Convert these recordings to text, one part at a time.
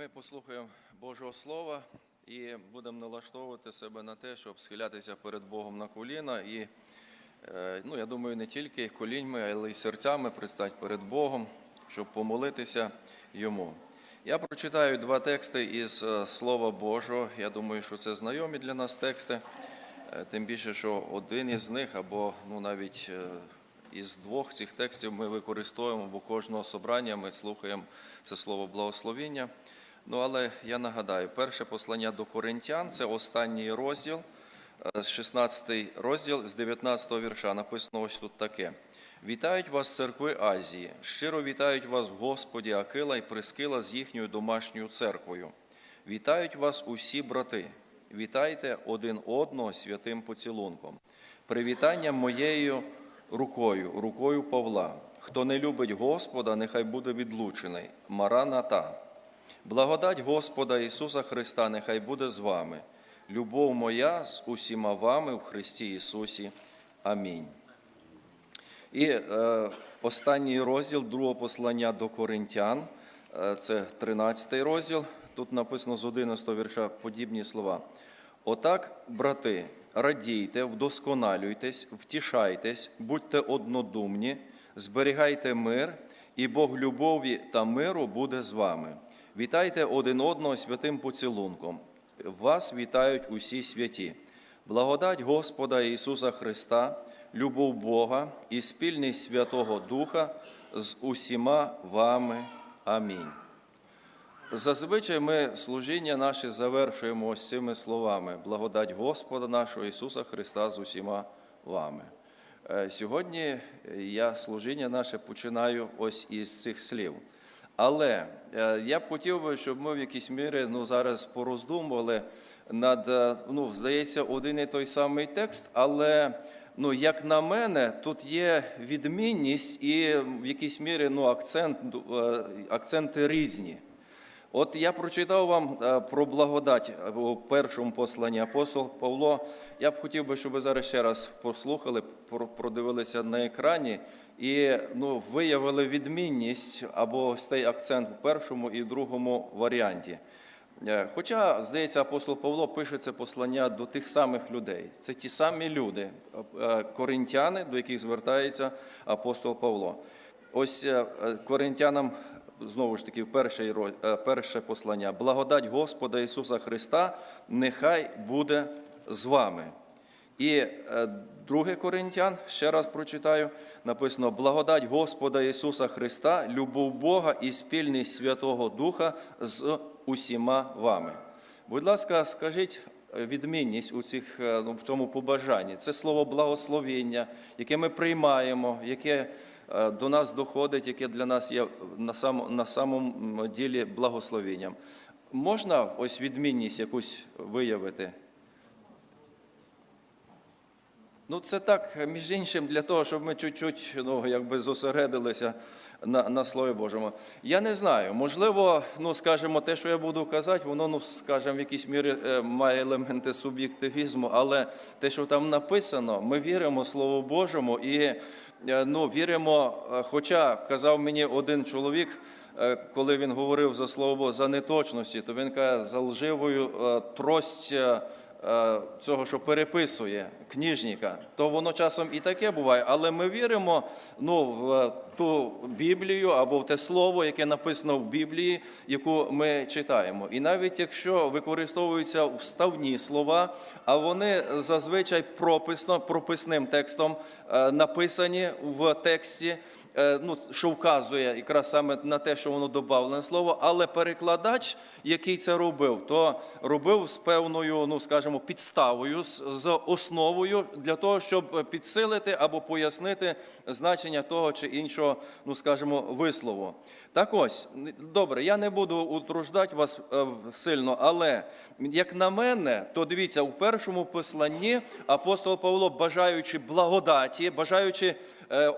Ми послухаємо Божого Слова і будемо налаштовувати себе на те, щоб схилятися перед Богом на коліна. І, е, ну, я думаю, не тільки коліньми, але й серцями предстати перед Богом, щоб помолитися Йому. Я прочитаю два тексти із е, Слова Божого. Я думаю, що це знайомі для нас тексти. Е, Тим більше, що один із них, або ну, навіть із двох цих текстів ми використовуємо, бо кожного собрання ми слухаємо це слово благословіння. Ну, але я нагадаю, перше послання до Коринтян це останній розділ, е, 16 розділ з 19 вірша. Написано ось тут таке. Вітають вас церкви Азії, щиро вітають вас Господі Акила і Прискила з їхньою домашньою церквою. Вітають вас усі брати. Вітайте один одного святим поцілунком. Привітання моєю рукою, рукою Павла. Хто не любить Господа, нехай буде відлучений. Мараната. Благодать Господа Ісуса Христа нехай буде з вами. Любов моя з усіма вами в Христі Ісусі. Амінь. І е, останній розділ другого послання до Коринтян, е, це 13 розділ. Тут написано з 11 вірша подібні слова. Отак, брати, радійте, вдосконалюйтесь, втішайтесь, будьте однодумні, зберігайте мир, і Бог любові та миру буде з вами. Вітайте один одного святим поцілунком. Вас вітають усі святі. Благодать Господа Ісуса Христа, любов Бога і спільність Святого Духа з усіма вами. Амінь. Зазвичай ми служіння наше завершуємо ось цими словами: благодать Господа нашого Ісуса Христа з усіма вами. Е, Сьогодні я служіння наше починаю ось із цих слів. Але е, я б хотів би, щоб ми в якійсь мірі ну, зараз пороздумували над, е, ну, здається, один і той самий текст, але ну, як на мене, тут є відмінність і в якійсь мірі ну, акцент, е, акценти різні. От я прочитав вам про благодать у першому посланні апостол Павло. Я б хотів би, щоб ви зараз ще раз послухали, продивилися на екрані і ну, виявили відмінність або ось цей акцент в першому і другому варіанті. Е, Хоча, здається, апостол Павло пише це послання до тих самих людей. Це ті самі люди, е, коринтяни, до яких звертається апостол Павло. Ось е, коринтянам знову ж таки перше, перше послання. Благодать Господа Ісуса Христа нехай буде з вами. І е, друге Коринтян, ще раз прочитаю, написано: благодать Господа Ісуса Христа, любов Бога і спільність Святого Духа з усіма вами. Будь ласка, скажіть е, відмінність у цих, е, ну, в цьому побажанні. Це слово благословіння, яке ми приймаємо, яке е, до нас доходить, яке для нас є на, сам, на самому ділі благословенням. Можна ось відмінність якусь виявити? Ну, це так, між іншим, для того, щоб ми чуть-чуть ну, якби зосередилися на, на Слові Божому. Я не знаю, можливо, ну, скажімо, те, що я буду казати, воно, ну, скажімо, в якійсь мірі е, має елементи суб'єктивізму, але те, що там написано, ми віримо Слову Божому і е, ну, віримо, е, хоча казав мені один чоловік, коли він говорив за Слово за неточності, то він каже, за лживою трость. Е, цього, що переписує книжника, то воно часом і таке буває, але ми віримо ну, в е, ту Біблію або в те слово, яке написано в Біблії, яку ми читаємо. І навіть якщо використовуються вставні слова, а вони зазвичай прописно, прописним текстом е, написані в тексті. Е, Ну, що вказує якраз саме на те, що воно додавлене слово, але перекладач, який це робив, то робив з певною, ну скажімо, підставою, з, основою для того, щоб підсилити або пояснити значення того чи іншого, ну скажімо, вислову. Так ось, добре, я не буду утруждати вас е, сильно, але як на мене, то дивіться, у першому посланні апостол Павло, бажаючи благодаті, бажаючи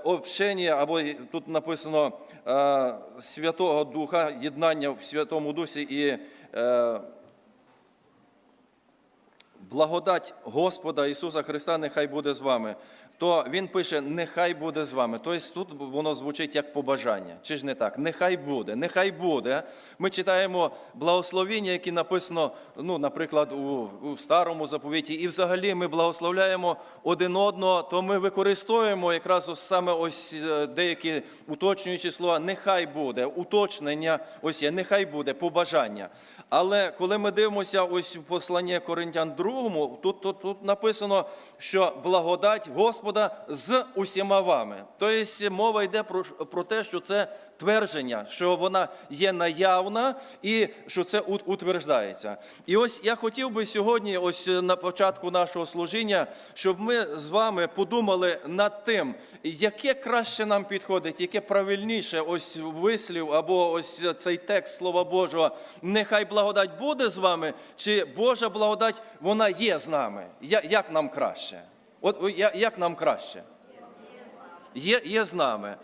общення, або тут написано е, Святого Духа, єднання в Святому Дусі і е, благодать Господа Ісуса Христа нехай буде з вами. То він пише: Нехай буде з вами. Тобто тут воно звучить як побажання. Чи ж не так? Нехай буде, нехай буде. Ми читаємо благословіння, які написано, ну, наприклад, у, у старому заповіті, і взагалі ми благословляємо один одного, то ми використовуємо якраз ось саме ось е, деякі уточнюючі слова. Нехай буде, уточнення, ось є, нехай буде, побажання. Але коли ми дивимося ось в посланні Коринтян 2, тут, тут, тут написано, що благодать Господа з усіма вами. Тобто мова йде про, про те, що це твердження, що вона є наявна і що це утверждається. І ось я хотів би сьогодні, ось на початку нашого служіння, щоб ми з вами подумали над тим, яке краще нам підходить, яке правильніше ось вислів або ось цей текст Слова Божого. Нехай благодать буде з вами, чи Божа благодать вона є з нами. Як нам краще? От як нам краще? є, є з нами.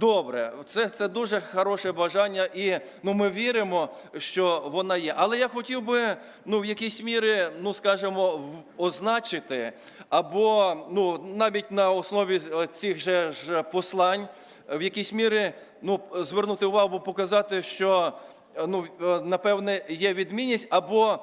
Добре, це, це дуже хороше бажання, і ну, ми віримо, що вона є. Але я хотів би ну, в якійсь мірі, ну скажімо, означити, або ну, навіть на основі е, цих же ж послань, в якійсь мірі ну, звернути увагу, показати, що е, ну, е, напевне є відмінність або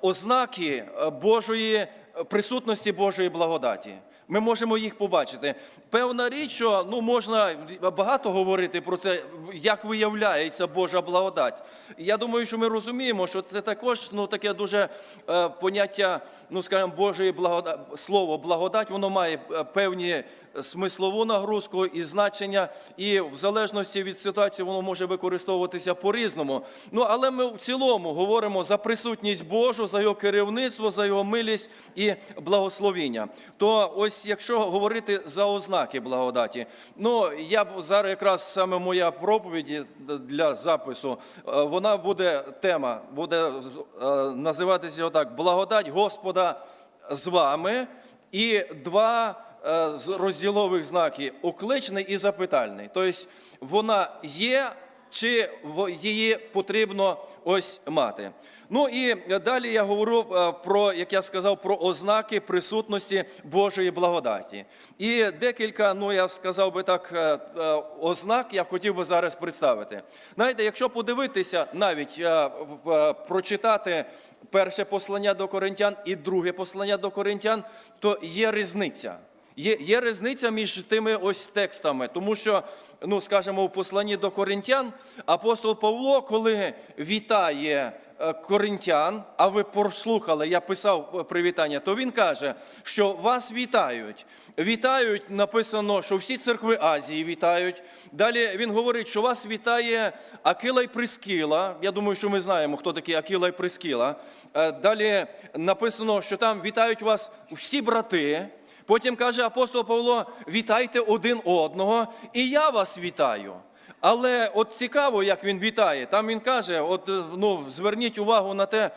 ознаки Божої присутності Божої благодаті. Ми можемо їх побачити. Певна річ, що ну можна багато говорити про це, як виявляється Божа благодать. Я думаю, що ми розуміємо, що це також ну таке дуже е, поняття, ну скажімо, Божої благодать, слово благодать, воно має е, певні смислову нагрузку і значення, і в залежності від ситуації воно може використовуватися по-різному. Ну але ми в цілому говоримо за присутність Божу, за його керівництво, за його милість і благословіння. То ось якщо говорити за ознаки благодаті, ну я зараз якраз саме моя проповідь для запису, е, вона буде тема, буде е, називатися отак: благодать Господа з вами і два е, з розділових знаки окличний і запитальний. Тобто вона є, чи її потрібно ось мати. Ну і далі я говорю е, про, як я сказав, про ознаки присутності Божої благодаті. І декілька, ну я сказав би так, е, е, ознак я хотів би зараз представити. Знаєте, якщо подивитися, навіть прочитати перше послання до коринтян і друге послання до коринтян, то є різниця. Є, є різниця між тими ось текстами, тому що, ну скажімо, в посланні до коринтян апостол Павло, коли вітає е, коринтян, а ви прослухали, я писав е, привітання, то він каже, що вас вітають. Вітають, написано, що всі церкви Азії вітають. Далі він говорить, що вас вітає Акила і Прискіла. Я думаю, що ми знаємо, хто такі Акила і Прискіла. Е, Далі написано, що там вітають вас всі брати. Потім каже апостол Павло: вітайте один одного, і я вас вітаю. Але от цікаво, як він вітає. Там він каже: от е, ну зверніть увагу на те,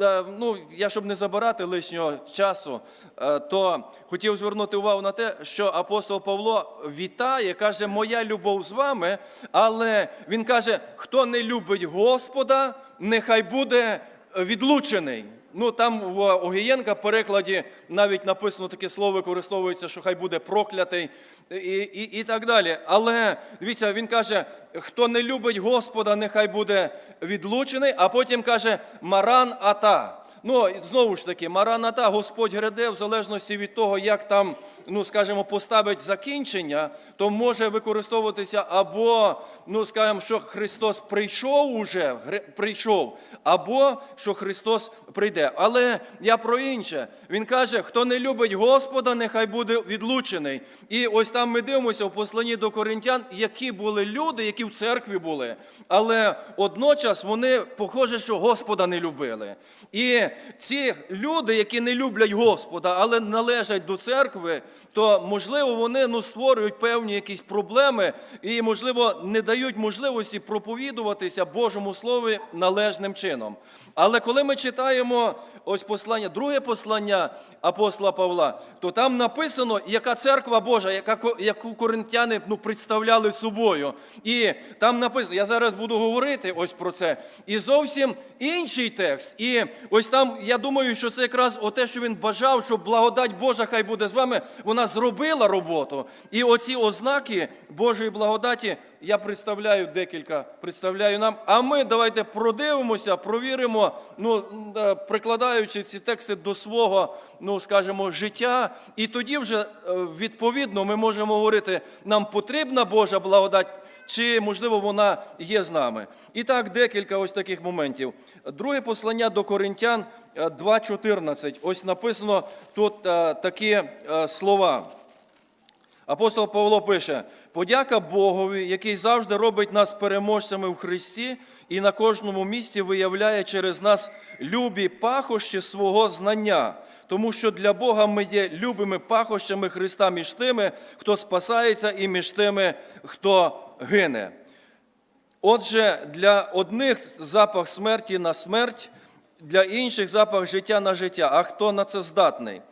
е, ну я щоб не забирати лишнього часу, е, то хотів звернути увагу на те, що апостол Павло вітає, каже, моя любов з вами, але він каже: хто не любить Господа, нехай буде відлучений. Ну там в Огієнка перекладі навіть написано таке слово використовується, що хай буде проклятий і, і, і так далі. Але дивіться, він каже, хто не любить Господа, нехай буде відлучений, а потім каже Маран Ата. Ну, знову ж таки, Мараната, Господь гряде, в залежності від того, як там, ну, скажімо, поставить закінчення, то може використовуватися або, ну, скажімо, що Христос прийшов уже, прийшов, або що Христос прийде. Але я про інше. Він каже, хто не любить Господа, нехай буде відлучений. І ось там ми дивимося в посланні до коринтян, які були люди, які в церкві були. Але одночас вони, похоже, що Господа не любили. І ці люди, які не люблять Господа, але належать до церкви, то можливо вони ну, створюють певні якісь проблеми і, можливо, не дають можливості проповідуватися Божому Слові належним чином. Але коли ми читаємо ось послання, друге послання апостола Павла, то там написано, яка церква Божа, яка, яку коринтяни ну, представляли собою. І там написано, я зараз буду говорити ось про це. І зовсім інший текст. І ось там, я думаю, що це якраз те, що він бажав, що благодать Божа хай буде з вами, вона зробила роботу. І оці ознаки Божої благодаті я представляю декілька, представляю нам. А ми давайте продивимося, провіримо, ну, е, прикладаючи ці тексти до свого, ну скажімо, життя. І тоді вже е, відповідно ми можемо говорити, нам потрібна Божа благодать. Чи, можливо, вона є з нами? І так, декілька ось таких моментів. Друге послання до Коринтян е, 2.14. Ось написано тут е, такі е, слова. Апостол Павло пише: подяка Богові, який завжди робить нас переможцями в Христі і на кожному місці виявляє через нас любі пахощі свого знання, тому що для Бога ми є любими пахощами Христа між тими, хто спасається, і між тими, хто гине. Отже, для одних запах смерті на смерть, для інших запах життя на життя. А хто на це здатний?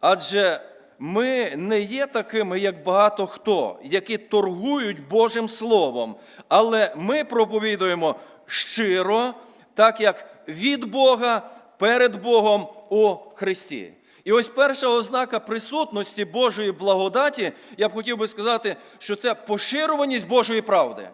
Адже ми не є такими, як багато хто, які торгують Божим Словом, але ми проповідуємо щиро, так як від Бога перед Богом у Христі. І ось перша ознака присутності Божої благодаті, я б хотів би сказати, що це поширюваність Божої правди.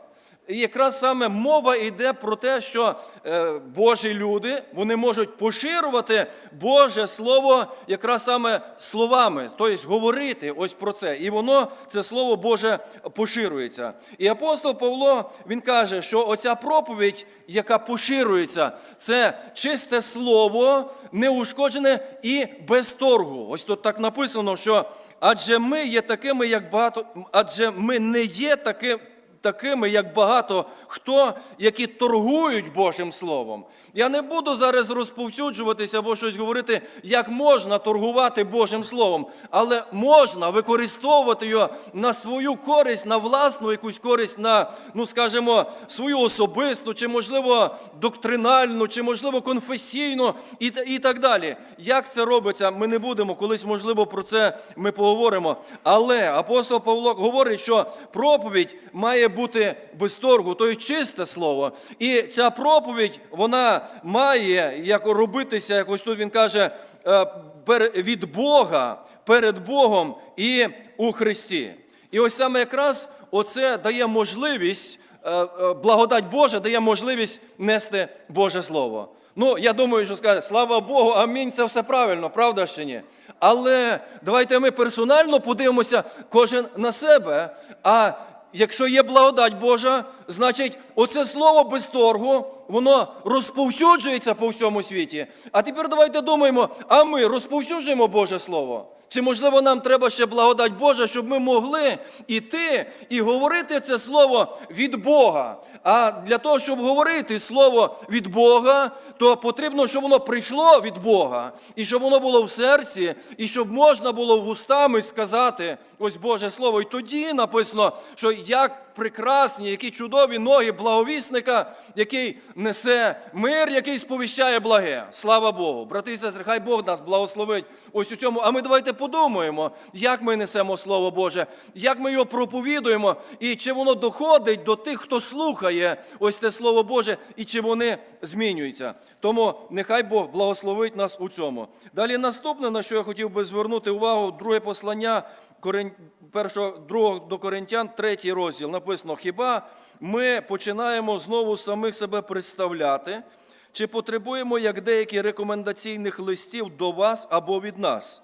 І якраз саме мова йде про те, що е, Божі люди вони можуть поширювати Боже Слово якраз саме словами, тобто говорити ось про це. І воно, це Слово Боже, поширюється. І апостол Павло він каже, що оця проповідь, яка поширюється, це чисте слово, неушкоджене і без торгу. Ось тут так написано, що адже ми є такими, як багато, адже ми не є такими такими, як багато хто, які торгують Божим Словом. Я не буду зараз розповсюджуватися або щось говорити, як можна торгувати Божим Словом, але можна використовувати його на свою користь, на власну якусь користь, на, ну скажімо, свою особисту, чи, можливо, доктринальну, чи, можливо, конфесійну і, і так далі. Як це робиться, ми не будемо, колись, можливо, про це ми поговоримо. Але апостол Павло говорить, що проповідь має бути без торгу, то й чисте слово. І ця проповідь, вона має як робитися, якось тут він каже, е, від Бога, перед Богом і у Христі. І ось саме якраз оце дає можливість, е, е, благодать Божа дає можливість нести Боже Слово. Ну, я думаю, що сказати, слава Богу, амінь, це все правильно, правда чи ні? Але давайте ми персонально подивимося кожен на себе. А якщо є благодать Божа, значить, оце слово без торгу, воно розповсюджується по всьому світі. А тепер давайте думаємо, а ми розповсюджуємо Боже Слово? Чи можливо нам треба ще благодать Божа, щоб ми могли іти і говорити це слово від Бога? А для того, щоб говорити слово від Бога, то потрібно, щоб воно прийшло від Бога, і щоб воно було в серці, і щоб можна було вустами сказати ось Боже Слово. І тоді написано, що як прекрасні, які чудові ноги благовісника, який несе мир, який сповіщає благе. Слава Богу. Брати і сестри, хай Бог нас благословить ось у цьому. А ми давайте подумаємо, як ми несемо Слово Боже, як ми його проповідуємо, і чи воно доходить до тих, хто слухає ось те Слово Боже, і чи вони змінюються. Тому нехай Бог благословить нас у цьому. Далі наступне, на що я хотів би звернути увагу, друге послання Корин... першого, другого до Коринтян, третій розділ написано: хіба ми починаємо знову самих себе представляти, чи потребуємо як деякі рекомендаційних листів до вас або від нас?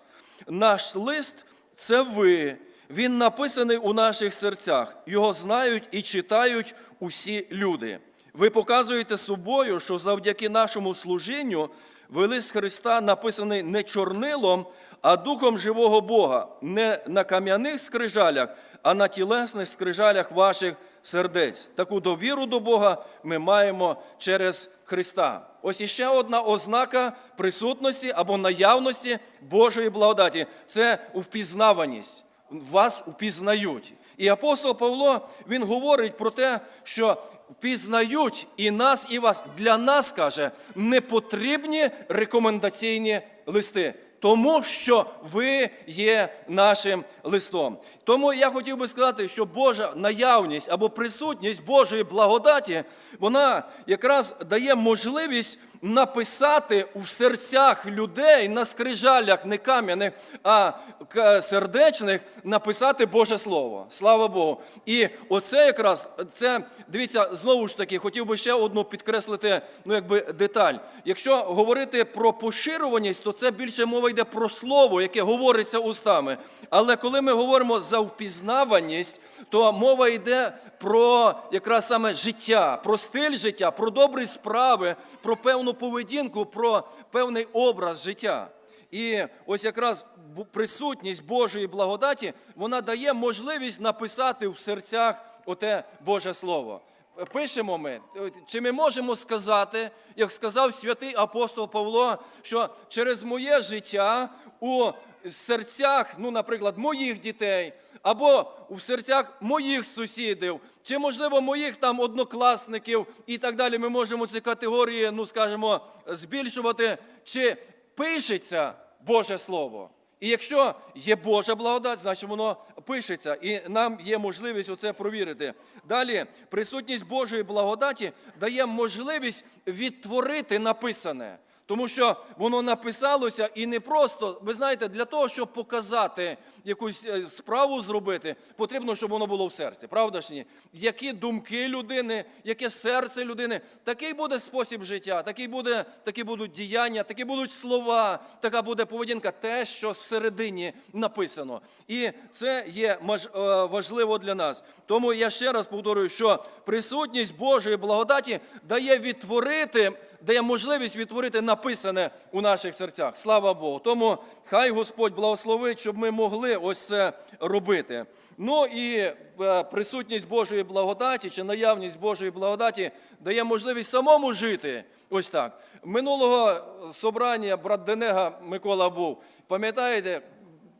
Наш лист це ви. Він написаний у наших серцях. Його знають і читають усі люди. Ви показуєте собою, що завдяки нашому служінню ви лист Христа написаний не чорнилом, а духом живого Бога, не на кам'яних скрижалях, а на тілесних скрижалях ваших сердець. Таку довіру до Бога ми маємо через Христа. Ось іще одна ознака присутності або наявності Божої благодаті це впізнаваність. Вас впізнають. І апостол Павло він говорить про те, що впізнають і нас, і вас. Для нас каже, не потрібні рекомендаційні листи, тому що ви є нашим листом. Тому я хотів би сказати, що Божа наявність або присутність Божої благодаті, вона якраз дає можливість написати у серцях людей на скрижалях не кам'яних, а сердечних, написати Боже Слово. Слава Богу. І оце якраз це дивіться, знову ж таки, хотів би ще одну підкреслити ну, якби деталь. Якщо говорити про поширюваність, то це більше мова йде про слово, яке говориться устами. Але коли ми говоримо за впізнаваність, то мова йде про якраз саме життя, про стиль життя, про добрі справи, про певну поведінку, про певний образ життя. І ось якраз присутність Божої благодаті вона дає можливість написати в серцях оте Боже Слово. Пишемо ми, чи ми можемо сказати, як сказав святий апостол Павло, що через моє життя у серцях, ну, наприклад, моїх дітей, або у серцях моїх сусідів, чи, можливо, моїх там однокласників і так далі, ми можемо ці категорії, ну, скажімо, збільшувати, чи пишеться Боже Слово. І якщо є Божа благодать, значить воно пишеться, і нам є можливість оце провірити. Далі, присутність Божої благодаті дає можливість відтворити написане. Тому що воно написалося і не просто, ви знаєте, для того, щоб показати якусь е, справу зробити, потрібно, щоб воно було в серці. Правда ж ні? Які думки людини, яке серце людини, такий буде спосіб життя, такий буде, такі будуть діяння, такі будуть слова, така буде поведінка, те, що всередині написано. І це є е, важливо для нас. Тому я ще раз повторюю, що присутність Божої благодаті дає відтворити, дає можливість відтворити написане у наших серцях. Слава Богу. Тому хай Господь благословить, щоб ми могли ось це робити. Ну і е, присутність Божої благодаті чи наявність Божої благодаті дає можливість самому жити. Ось так. Минулого собрання брат Денега Микола був. Пам'ятаєте,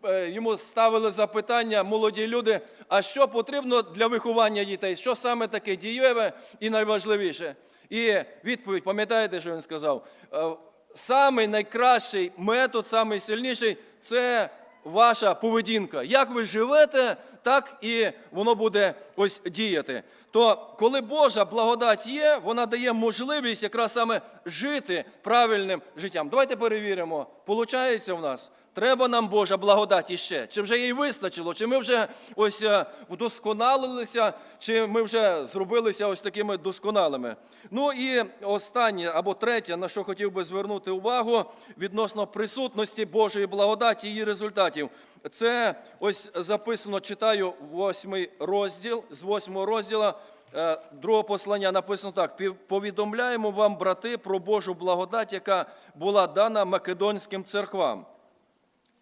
е, йому ставили запитання молоді люди, а що потрібно для виховання дітей? Що саме таке дієве і найважливіше? І відповідь, пам'ятаєте, що він сказав? Е, Самий найкращий метод, самий сильніший це ваша поведінка. Як ви живете, так і воно буде ось діяти. То коли Божа благодать є, вона дає можливість якраз саме жити правильним життям. Давайте перевіримо, получається в нас. Треба нам Божа благодать іще. Чи вже їй вистачило, чи ми вже ось е, вдосконалилися, чи ми вже зробилися ось такими досконалими. Ну і останнє або третє, на що хотів би звернути увагу відносно присутності Божої благодаті і її результатів. Це ось записано, читаю восьмий розділ з восьмого розділу. е, Другого послання написано так: повідомляємо вам, брати, про Божу благодать, яка була дана македонським церквам.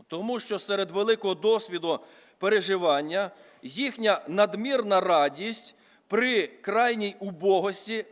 Тому що серед великого досвіду переживання їхня надмірна радість при крайній убогості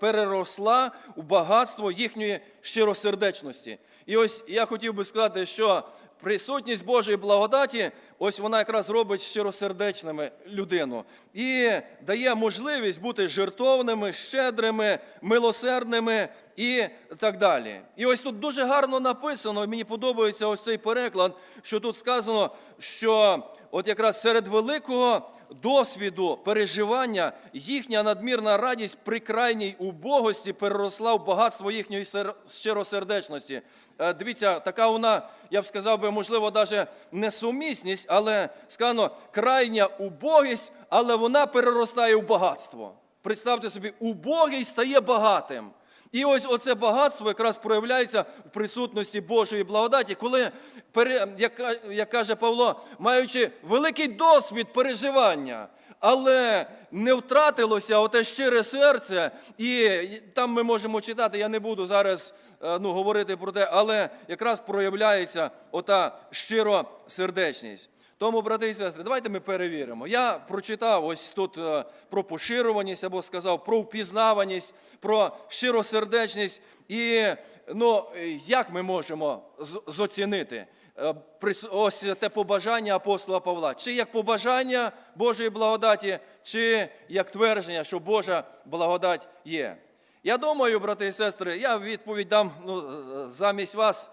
переросла у багатство їхньої щиросердечності. І ось я хотів би сказати, що присутність Божої благодаті, ось вона якраз робить щиросердечними людину і дає можливість бути жертовними, щедрими, милосердними і так далі. І ось тут дуже гарно написано, мені подобається ось цей переклад, що тут сказано, що от якраз серед великого досвіду переживання їхня надмірна радість при крайній убогості переросла в багатство їхньої сер- щиросердечності. Е, Дивіться, така вона, я б сказав би, можливо, навіть несумісність, але сказано крайня убогість, але вона переростає в багатство. Представте собі, убогий стає багатим. І ось оце багатство якраз проявляється в присутності Божої благодаті, коли, як, каже Павло, маючи великий досвід переживання, але не втратилося оте щире серце, і там ми можемо читати, я не буду зараз е, ну, говорити про те, але якраз проявляється ота щиросердечність. Тому, брати і сестри, давайте ми перевіримо. Я прочитав ось тут е, про поширюваність або сказав про впізнаваність, про щиросердечність. І ну, як ми можемо зоцінити е, ось те побажання апостола Павла? Чи як побажання Божої благодаті, чи як твердження, що Божа благодать є? Я думаю, брати і сестри, я відповідь дам ну, е, замість вас.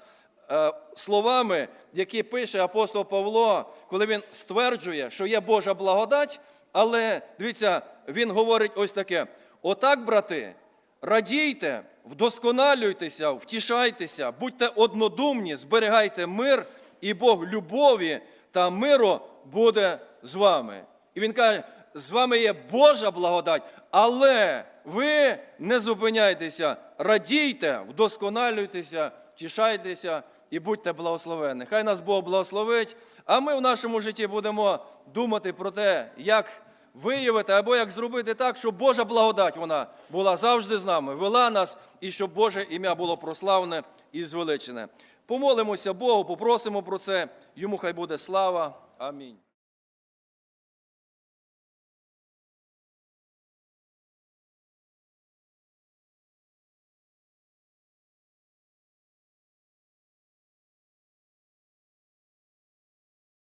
Е, словами, які пише апостол Павло, коли він стверджує, що є Божа благодать, але дивіться, він говорить ось таке: отак, брати, радійте, вдосконалюйтеся, втішайтеся, будьте однодумні, зберігайте мир, і Бог любові та миру буде з вами. І він каже, з вами є Божа благодать, але ви не зупиняйтеся, радійте, вдосконалюйтеся, втішайтеся і будьте благословені. Хай нас Бог благословить, а ми в нашому житті будемо думати про те, як виявити або як зробити так, щоб Божа благодать вона була завжди з нами, вела нас і щоб Боже ім'я було прославне і звеличене. Помолимося Богу, попросимо про це. Йому хай буде слава. Амінь.